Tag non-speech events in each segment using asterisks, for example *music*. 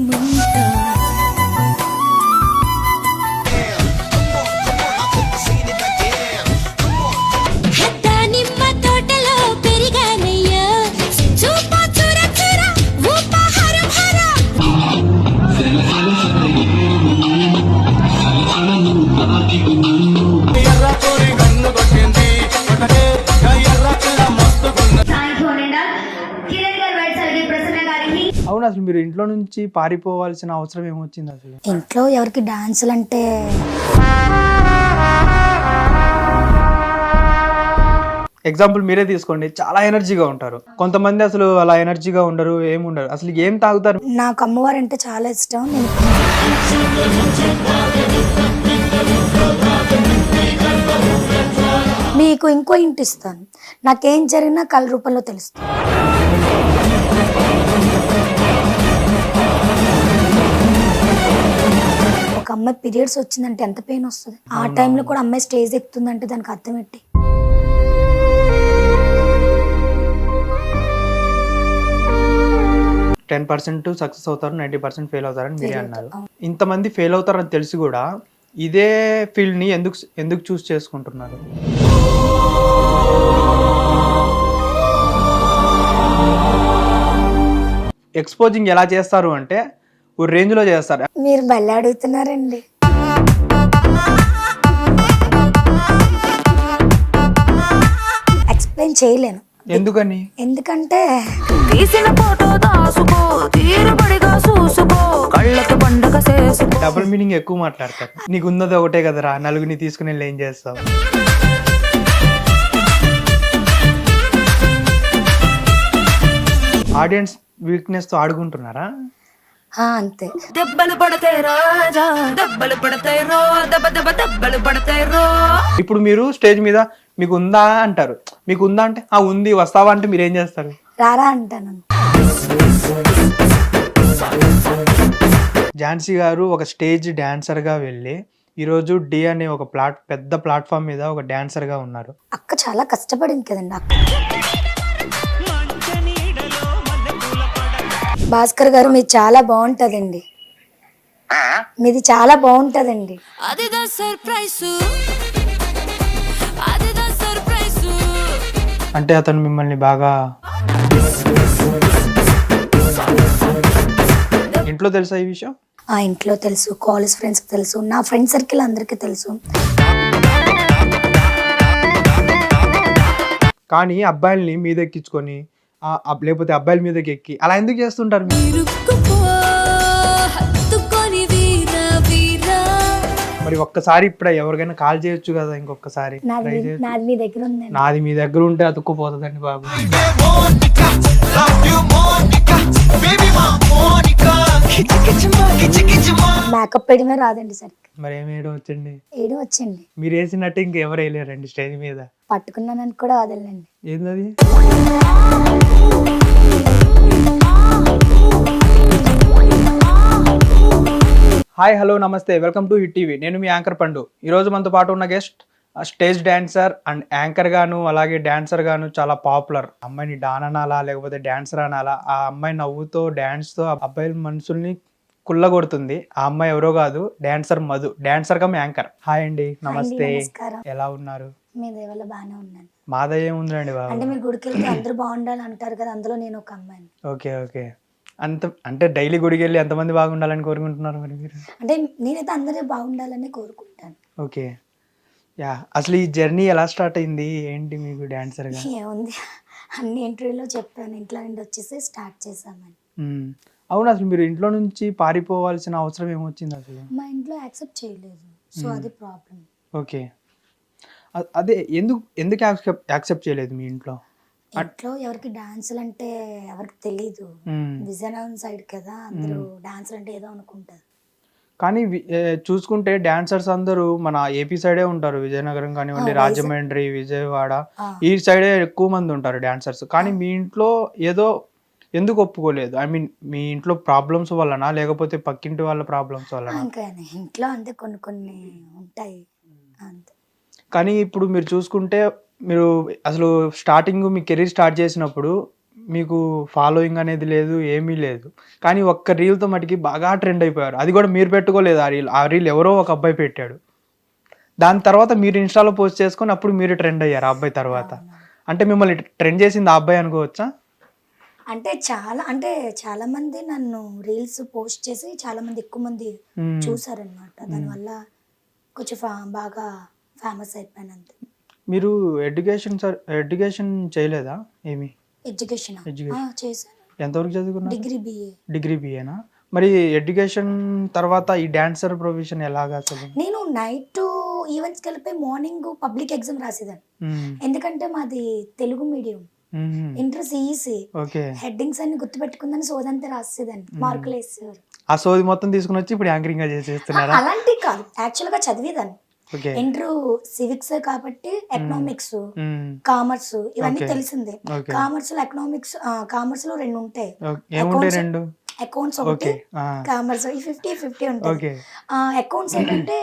梦的。నుంచి పారిపోవాల్సిన అవసరం ఏమొచ్చింది అసలు? ఇంట్లో ఎవరికి డాన్సులు అంటే ఎగ్జాంపుల్ మీరే తీసుకోండి. చాలా ఎనర్జీగా ఉంటారు. కొంతమంది అసలు అలా ఎనర్జీగా ఉండరు ఏమి ఉండరు. అసలు ఏం తాగుతారు? నాకు అమ్మవారు అంటే చాలా ఇష్టం. నేను మీకు ఇంకో ఇంటి ఇస్తాను. నాకేం జరిగినా కళ్ళ రూపంలో తెలుస్తుంది. ఒక అమ్మాయి పీరియడ్స్ వచ్చిందంటే ఎంత పెయిన్ వస్తుంది? ఆ టైంలో కూడా అమ్మాయి స్టేజ్ ఎక్కుతుందంటే దానికి అర్థం ఏంటి? టెన్ పర్సెంట్ సక్సెస్ అవుతారు నైంటీ పర్సెంట్ ఫెయిల్ అవుతారని మీరే అన్నారు. ఇంతమంది ఫెయిల్ అవుతారని తెలిసి కూడా ఇదే ఫీల్డ్ని ఎందుకు ఎందుకు చూస్ చేసుకుంటున్నారు? ఎక్స్పోజింగ్ ఎలా చేస్తారు అంటే రేంజ్లో చేస్తారు. మీరు మళ్ళీ అడుగుతున్నారండి. ఎక్స్ప్లెయిన్ చేయలేను. ఎందుకని? ఎందుకంటే తీసిన ఫోటో దాసుకో తీరుబడిగా చూసుకో కళ్ళకి పండగ చేసుకో. డబుల్ మీనింగ్ ఎక్కువ మాట్లాడతారు. నీకు ఉన్నది ఒకటే కదరా నలుగురిని తీసుకుని వెళ్ళి ఏం చేస్తావు? ఆడియన్స్ వీక్నెస్తో ఆడుకుంటున్నారా? అంతే దెబ్బలు పడతాయి రాజా దెబ్బలు పడతాయి రో దెబ్బ దెబ్బ దెబ్బలు పడతాయి రో ఇప్పుడు మీరు స్టేజ్ మీద మీకు ఉందా అంటారు. మీకు ఉందా అంటే ఆ ఉంది వస్తావా అంటే మీరు ఏం చేస్తారు? రారా అంటాను. ఝాన్సీ గారు ఒక స్టేజ్ డాన్సర్గా వెళ్ళి ఈరోజు డి అనే ఒక ప్లాట్ పెద్ద ప్లాట్ఫామ్ మీద ఒక డాన్సర్గా ఉన్నారు. అక్క చాలా కష్టపడింది కదండి అక్క. భాస్కర్ గారు మీది చాలా బాగుంటదండి. మీది చాలా బాగుంటదండి. సర్ప్రైజ్? అంటే అతను మిమ్మల్ని బాగా ఇంట్లో తెలుసా ఈ విషయం? ఆ ఇంట్లో తెలుసు కాలేజ్ ఫ్రెండ్స్కి తెలుసు నా ఫ్రెండ్ సర్కిల్ అందరికీ తెలుసు. కానీ అబ్బాయిల్ని మీద ఎక్కించుకొని లేకపోతే అబ్బాయిల మీదకి ఎక్కి. అలా ఎందుకు చేస్తుంటారు మీరు? మరి ఒక్కసారి ఇప్పుడు ఎవరికైనా కాల్ చేయొచ్చు కదా ఇంకొకసారి నాది ట్రై మీ- చేయొచ్చు. నాది మీ దగ్గర ఉందండి. నాది మీ దగ్గర ఉంటే అతుక్కుపోతుందండి బాబు. మేకప్ వేయడమే రాదండి సరిగ్గా. మరి ఏమి వేయడం వచ్చండి వేయడం వచ్చండి మీరు వేసినట్టు ఇంకెవరు వేయలేరండి స్టేజ్ మీద? పట్టుకున్నానని కూడా వదలండి ఏందది? హాయ్ హలో నమస్తే. Welcome to Hit TV. నేను మీ యాంకర్ పండు. ఈరోజు మనతో పాటు ఉన్న guest stage dancer and anchor గాను అలాగే డాన్సర్ గాను చాలా పాపులర్. అమ్మాయిని డాన్ అనాలా లేకపోతే డాన్సర్ అనాలా ఆ అమ్మాయి నవ్వుతో డాన్స్తో ఆ అబ్బాయిల మనుషుల్ని కుల్లగొడుతుంది ఆ అమ్మాయి ఎవరో కాదు dancer Madhu. Dancer cum anchor. Hi అండి. నమస్తే. ఎలా ఉన్నారు? మీ దేవల్ల బాగానే ఉన్నాను మాదయ్య ఉందండి బాబు. అంటే మీరు గుడికి వెళ్తే అందరూ బాగుండాలి అంటారు కదా అందులో నేను ఒక అమ్మాయిని. Okay okay. అంత అంటే డైలీ గుడికి వెళ్ళి ఎంతమంది బాగుండాలని కోరుకుంటున్నారు మరి మీరు? అంటే నేనైతే అందరూ బాగుండాలని కోరుకుంటాను. ఓకే. యా అసలు ఈ జర్నీ ఎలా స్టార్ట్ అయింది? ఏంటి మీకు డాన్సర్గా ఏముంది? అన్ని ఇంటర్వ్యూలో చెప్పాను ఇంట్లో నుండి వచ్చేసి స్టార్ట్ చేశామని అవును అసలు మీరు ఇంట్లో నుంచి పారిపోవాల్సిన అవసరం ఏమొచ్చింది అసలు? మా ఇంట్లో యాక్సెప్ట్ చేయలేదు. సో అది ప్రాబ్లం ఓకే. అదే ఎందుకు ఎందుకు యాక్సెప్ట్ యాక్సెప్ట్ చేయలేదు మీ ఇంట్లో? ఇంట్లో ఎవరికి డాన్సులు అంటే ఎవరికి తెలీదు. మ్మ్. విజయనగరం సైడ్ కదా అందరూ డాన్సులు అంటే ఏదో అనుకుంటారు. కానీ చూసుకుంటే డాన్సర్స్ అందరూ మన ఏపీ సైడే ఉంటారు. విజయనగరం కానివ్వండి. రాజమండ్రి విజయవాడ. ఈ సైడే ఎక్కువ మంది ఉంటారు డాన్సర్స్. కానీ మీ ఇంట్లో ఏదో ఎందుకు ఒప్పుకోలేదు? ఐ మీన్ మీ ఇంట్లో ప్రాబ్లమ్స్ వలన లేకపోతే పక్కింటి వాళ్ళ ప్రాబ్లమ్స్ ఇంకా ఇంట్లో అంతే కొన్ని కొన్ని ఉంటాయి. అంతే. కానీ ఇప్పుడు మీరు చూసుకుంటే మీరు అసలు స్టార్టింగ్ మీ కెరీర్ స్టార్ట్ చేసినప్పుడు మీకు ఫాలోయింగ్ అనేది లేదు ఏమీ లేదు. కానీ ఒక్క రీల్తో మటుకి బాగా ట్రెండ్ అయిపోయారు. అది కూడా మీరు పెట్టుకోలేదు ఆ రీల్ ఆ రీల్ ఎవరో ఒక అబ్బాయి పెట్టాడు. దాని తర్వాత మీరు ఇన్స్టాలో పోస్ట్ చేసుకొని అప్పుడు మీరు ట్రెండ్ అయ్యారు ఆ అబ్బాయి తర్వాత. అంటే మిమ్మల్ని ట్రెండ్ చేసింది ఆ అబ్బాయి అనుకోవచ్చా? అంటే చాలా అంటే చాలా మంది నన్ను రీల్స్ పోస్ట్ చేసి చాలా మంది ఎక్కువ మంది. చూసారనమాట దానివల్ల కొంచెం బాగా ఫేమస్ అయిపోయాను అంతే మీరు ఎడ్యుకేషన్ సార్ ఎడ్యుకేషన్ చేయలేదా ఏమి? ఎడ్యుకేషన్. చేశాను. ఎంతవరకు చదువుకున్నారు? Degree BA. డిగ్రీ బిఏనా మరి ఎడ్యుకేషన్ తర్వాత ఈ డాన్సర్ ప్రొఫెషన్ ఎలాగా నేను నైట్ ఈవెంట్స్కి వెళ్ళిపోయి మార్నింగ్ పబ్లిక్ ఎగ్జామ్ రాసేదాన్ని. ఎందుకంటే మాది Telugu medium. Inter CEC okay. Headings అన్ని గుర్తుపెట్టుకుందని సోదంతా రాసేదాన్ని. మార్కులు వేసేవారు. ఆ సోది మొత్తం తీసుకుని వచ్చి ఇప్పుడు యాంకరింగ్గా చేసేస్తున్నారా? అలాంటి కాదు. యాక్చువల్గా చదివేదాన్ని. ఇంటర్ సివిక్స్ కాబట్టి ఎకనామిక్స్. కామర్స్ ఇవన్నీ. తెలిసిందే. కామర్స్లో ఎకనామిక్స్ కామర్స్లో రెండు ఉంటాయి. అకౌంట్స్ ఒకటి. Commerce fifty fifty okay. Accounts ఏంటంటే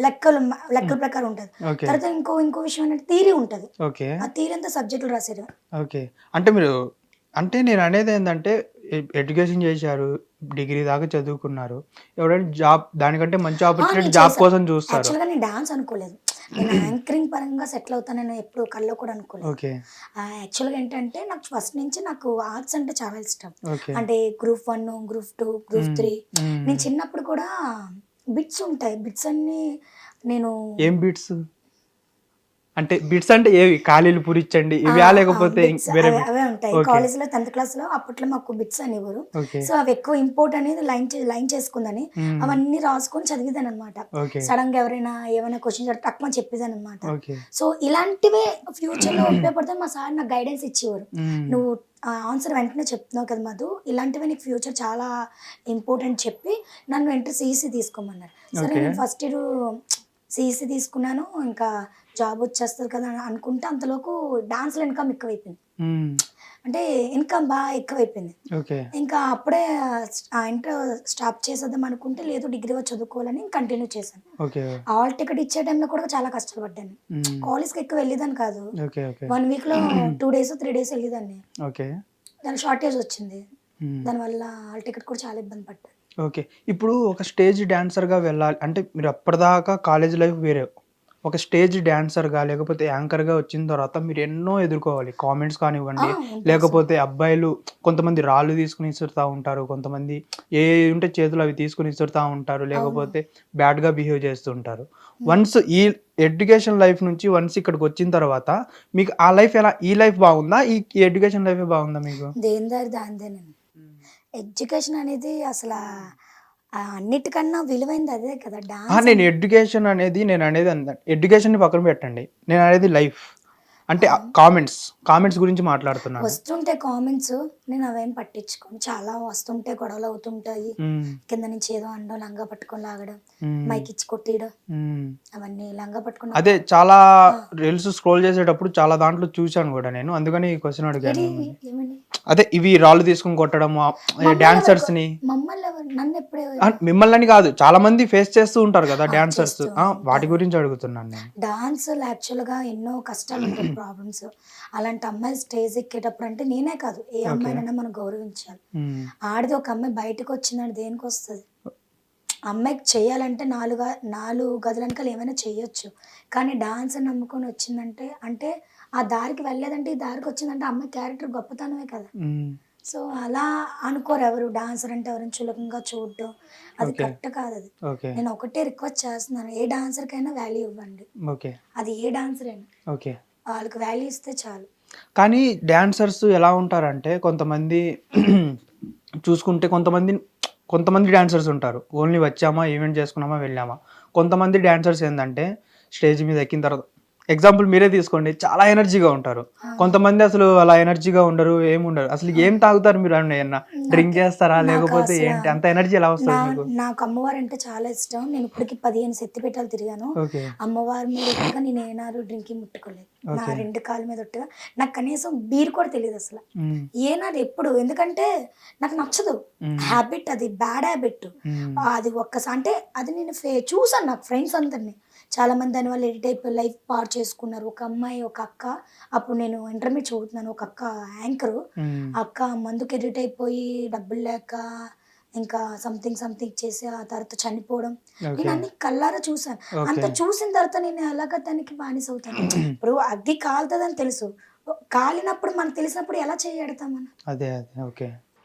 లెక్కలు లెక్కల ప్రకారం ఉంటుంది. తర్వాత ఇంకో ఇంకో విషయం ఏంటంటే థీరీ ఉంటుంది. ఆ థీరీ అంతా సబ్జెక్టులు రాశారు ఓకే. అంటే మీరు అంటే నేను అనేది ఏంటంటే ఎడ్యుకేషన్ చేశారు డిగ్రీ దాకా చదువుకున్నారు. ఎవరైనా జాబ్ దానికంటే మంచి ఆపర్చునిటీ జాబ్ కోసం చూస్తారు. యాక్చువల్గా నేను డాన్స్ అనుకోలేదు. నేను *clears throat* యాంకరింగ్ పరంగా సెటిల్ అవుతానని ఎప్పుడు కల్లో కూడా అనుకోలేదు. ఓకే. యాక్చువల్గా ఏంటంటే నాకు ఫస్ట్ నుంచి నాకు ఆర్ట్స్ అంటే చాలా ఇష్టం. అంటే group one group two group three. నేను చిన్నప్పుడు కూడా బిట్స్ ఉంటాయి. బిట్స్ అన్ని నేను ఏం బీట్స్ అంటే బిట్స్ అంటే ఏవి? ఖాళీలు పూరించండి. ఇవా లేకపోతే వేరే అవే- ఉంటాయి. కాలేజ్లో టెన్త్ క్లాస్లో అప్పట్లో మాకు బిట్స్ అనేవారు. సో అవి ఎక్కువ ఇంపోర్ట్ అనేది లైన్ లైన్ చేసుకుందని. అవన్నీ రాసుకొని చదివేదాను అనమాట సడన్గా ఎవరైనా ఏమైనా క్వశ్చన్ తక్కువ చెప్పేదాను అనమాట సో ఇలాంటివే ఫ్యూచర్లో ఉపయోగపడితే మా సార్ నాకు గైడెన్స్ ఇచ్చేవారు. నువ్వు ఆన్సర్ వెంటనే చెప్తున్నావు కదా మధు. ఇలాంటివి నీకు ఫ్యూచర్ చాలా ఇంపార్టెంట్ చెప్పి నన్ను ఎంటర్ సిఈసి తీసుకోమన్నారు. సరే. నేను ఫస్ట్ ఇయర్ సిఈసి తీసుకున్నాను. ఇంకా జాబ్ వచ్చేస్తుంది కదా అని అనుకుంటే అంతలోపు డాన్స్లో ఇన్కమ్ ఎక్కువైపోయింది. అంటే ఇన్కమ్ బాగా ఎక్కువైపోయింది. ఇంకా అప్పుడే ఆ ఇంటర్ స్టాప్ చేసేద్దాం అనుకుంటే లేదు డిగ్రీ వచ్చి చదువుకోవాలని కంటిన్యూ చేశాను. ఆల్ టికెట్ ఇచ్చే టైంలో కూడా చాలా కష్టపడ్డాను. కాలేజ్కి ఎక్కువ వెళ్ళేదాన్ని కాదు. వన్ వీక్లో టూ డేస్ త్రీ డేస్ వెళ్ళేదాన్ని. ఓకే. దాని షార్టేజ్ వచ్చింది. దానివల్ల హాల్ టికెట్ కూడా చాలా ఇబ్బంది పడ్డాను. ఓకే. ఇప్పుడు ఒక స్టేజ్ డాన్సర్గా వెళ్ళాలి. అంటే మీరు అప్పటిదాకా కాలేజ్ లైఫ్ వేరే. ఒక స్టేజ్ డాన్సర్గా లేకపోతే యాంకర్గా వచ్చిన తర్వాత మీరు ఎన్నో ఎదుర్కోవాలి. కామెంట్స్ కానివ్వండి లేకపోతే అబ్బాయిలు కొంతమంది రాళ్ళు తీసుకుని ఇస్తురుతూ ఉంటారు కొంతమంది ఏ ఉంటే చేతులు అవి తీసుకుని ఇస్తురుతూ ఉంటారు లేకపోతే బ్యాడ్గా బిహేవ్ చేస్తూ ఉంటారు. వన్స్ ఈ ఎడ్యుకేషన్ లైఫ్ నుంచి వన్స్ ఇక్కడికి వచ్చిన తర్వాత మీకు ఆ లైఫ్ ఎలా ఈ లైఫ్ బాగుందా? ఈ ఎడ్యుకేషన్ లైఫ్ బాగుందా మీకు? దేని దారి దానిదేనండి. ఎడ్యుకేషన్ అనేది అసలు అన్నిటికన్నా విలువైంది అదే కదా డాన్స్ నేను ఎడ్యుకేషన్ అనేది నేను అనేది ఎడ్యుకేషన్ పక్కన పెట్టండి. నేను అనేది లైఫ్ అంటే కామెంట్స్ కామెంట్స్ గురించి మాట్లాడుతున్నాను. వస్తుంటే కామెంట్స్ నేను అవేం పట్టించుకోను. చాలా వస్తుంటే గొడవలు అవుతుంటాయి. కింద నుంచి ఏదో అండో లంగా పట్టుకొని లాగడం. మైక్ ఇచ్చి కొట్టేయడం. అవన్నీ లంగా పట్టుకుని అదే చాలా రీల్స్ స్క్రోల్ చేసేటప్పుడు చాలా దాంట్లో చూశాను కూడా నేను. అందుకని క్వశ్చన్ అడిగాను అదే ఇవి రాళ్ళు తీసుకుని కొట్టడం డాన్సర్స్ని. మమ్మల్ని నన్ను ఎప్పుడే మిమ్మల్ని కాదు చాలా మంది ఫేస్ చేస్తూ ఉంటారు కదా డాన్సర్స్ వాటి గురించి అడుగుతున్నాను నేను. డాన్స్ యాక్చువల్గా ఎన్నో కష్టాలు ఉంటాయి ప్రాబ్లమ్స్ అలాంటి అమ్మాయి స్టేజ్ ఎక్కేటప్పుడు అంటే నేనే కాదు ఏ అమ్మాయినైనా మనం గౌరవించాలి. ఆడిది ఒక అమ్మాయి బయటకు వచ్చిందంటే దేనికి వస్తుంది? అమ్మాయికి చేయాలంటే నాలుగు నాలుగు గదుల వెనకాల ఏమైనా చేయొచ్చు. కానీ డాన్స్ నమ్ముకొని వచ్చిందంటే అంటే ఆ దారికి వెళ్ళలేదంటే ఈ దారికి వచ్చిందంటే అమ్మాయి క్యారెక్టర్ గొప్పతనమే కదా. సో అలా అనుకోరు ఎవరు. డాన్సర్ అంటే ఎవరైనా చులకంగా చూడడం. అది. కరెక్ట్ కాదు అది. నేను ఒకటే రిక్వెస్ట్ చేస్తున్నాను. ఏ డాన్సర్కైనా వాల్యూ ఇవ్వండి. ఓకే. అది ఏ డాన్సర్ అయినా ఓకే. వాళ్ళకి వాల్యూ ఇస్తే చాలు. కానీ డాన్సర్స్ ఎలా ఉంటారంటే కొంతమంది *clears throat* చూసుకుంటే కొంతమంది కొంతమంది డాన్సర్స్ ఉంటారు. ఓన్లీ వచ్చామా ఈవెంట్ చేసుకున్నామా వెళ్ళామా. కొంతమంది డాన్సర్స్ ఏంటంటే స్టేజ్ మీద ఎక్కిన తర్వాత ఎగ్జాంపుల్ మీరే తీసుకోండి. చాలా ఎనర్జీగా ఉంటారు. కొంతమంది అసలు అలా ఎనర్జీగా ఉండరు ఏమి ఉండరు. అసలు ఏం తాగుతారు మీరు అన్న డ్రింక్ చేస్తారా? లేకపోతే ఏంటి? అంత ఎనర్జీ ఎలా వస్తుంది మీకు? నాకు అమ్మవారు అంటే చాలా ఇష్టం. నేను ఇప్పటికి పదిహేను శక్తిపీఠాలు తిరిగాను. అమ్మవారి మీద ఒట్టుగా నేను ఏనాడు డ్రింకింగ్ ముట్టుకోలేదు. నా. రెండు కాళ్ళ మీద ఒట్టుగా. నాకు కనీసం బీర్ కూడా తెలియదు అసలు. ఏనాడు ఎప్పుడు? ఎందుకంటే నాకు నచ్చదు. హ్యాబిట్ అది బ్యాడ్ హ్యాబిట్. అది ఒక్కసారి అంటే అది నేను చూసాను నాకు ఫ్రెండ్స్ అందరిని. చాలా మంది దాని వల్ల ఎడిట్ అయిపోయి లైఫ్ పాడు చేసుకున్నారు. ఒక అమ్మాయి ఒక అక్క. అప్పుడు నేను ఇంటర్మీడియట్ చదువుతున్నాను. ఒక అక్క యాంకరు. అక్క మందుకి ఎడిట్ అయిపోయి డబ్బులు లేక ఇంకా సంథింగ్ సంథింగ్ చేసి ఆ తర్వాత చనిపోవడం. నేను అన్ని కల్లారా చూసాను. అంత చూసిన తర్వాత నేను ఎలాగ దానికి బానిస అవుతాను ఇప్పుడు అగ్గి కాలుతుందని తెలుసు. కాలినప్పుడు మనకు తెలిసినప్పుడు ఎలా చేయడతాం మనం? అదే అదే. ఓకే.